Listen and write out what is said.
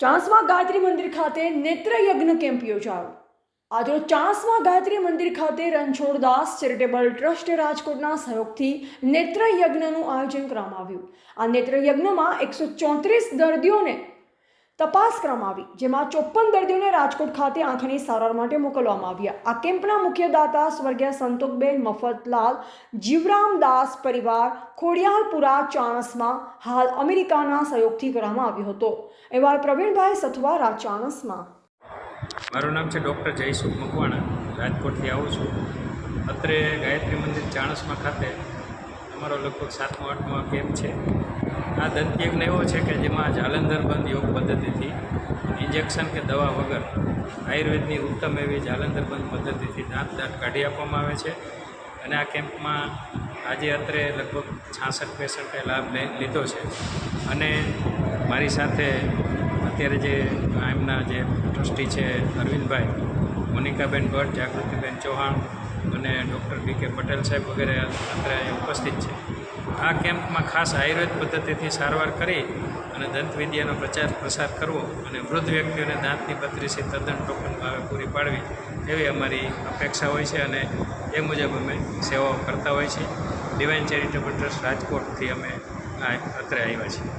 ચાણસ્મા ગાયત્રી મંદિર ખાતે નેત્રયજ્ઞ કેમ્પ યોજાયો. આજરોજ ચાણસ્મા ગાયત્રી મંદિર ખાતે રણછોડદાસ ચેરિટેબલ ટ્રસ્ટ રાજકોટના સહયોગથી નેત્રયજ્ઞનું આયોજન કરવામાં આવ્યું. આ નેત્રયજ્ઞમાં એકસો ચોત્રીસ દર્દીઓને તપાસ કરવામાં આવી, જેમાં ચોપન દર્દીઓને રાજકોટ ખાતે આંખની સારવાર માટે મોકલવામાં આવ્યા. આ કેમ્પના મુખ્ય દાતા સ્વર્ગીય સંતોકબેન મફતલાલ જીવરામદાસ પરિવાર, ખોડિયાલપુરા, ચાણસમાં, હાલ અમેરિકાના સહયોગથી કરવામાં આવ્યો હતો. અહેવાલ પ્રવીણભાઈ સથવારા, ચાણસમાં. મારું નામ છે ડૉક્ટર જયસુખ મકવાણા. રાજકોટથી આવું છું. અત્રે ગાયત્રી મંદિર ચાણસમાં ખાતે. અમારો લગભગ સાતમો, આઠમો કેમ્પ છે. આ દંતયજ્ઞ એવો છે કે જેમાં જાલંધરબંધ યોગ પદ્ધતિથી ઇન્જેક્શન કે દવા વગર આયુર્વેદની ઉત્તમ એવી જાલંધરબંધ પદ્ધતિથી દાંત દાંત કાઢી આપવામાં આવે છે. અને આ કેમ્પમાં આજે અત્રે લગભગ છાસઠ પેશન્ટે લાભ લીધો છે. અને મારી સાથે અત્યારે જે એમના જે ટ્રસ્ટી છે અરવિંદભાઈ, મોનિકાબેન ભટ્ટ, જાગૃતિબેન ચૌહાણ અને ડૉક્ટર બી કે પટેલ સાહેબ વગેરે અત્યારે અહીં ઉપસ્થિત છે. આ કેમ્પમાં ખાસ આયુર્વેદ પદ્ધતિથી સારવાર કરી અને દંતવિદ્યાનો પ્રચાર પ્રસાર કરવો અને વૃદ્ધ વ્યક્તિઓને દાંતની પત્રીસી તદ્દન ટોકન ભાવે પૂરી પાડવી એવી અમારી અપેક્ષા હોય છે અને એ મુજબ અમે સેવાઓ કરતા હોય છીએ ડિવાઇન ચેરિટેબલ ટ્રસ્ટ રાજકોટથી અમે આ અત્રે આવ્યા છીએ.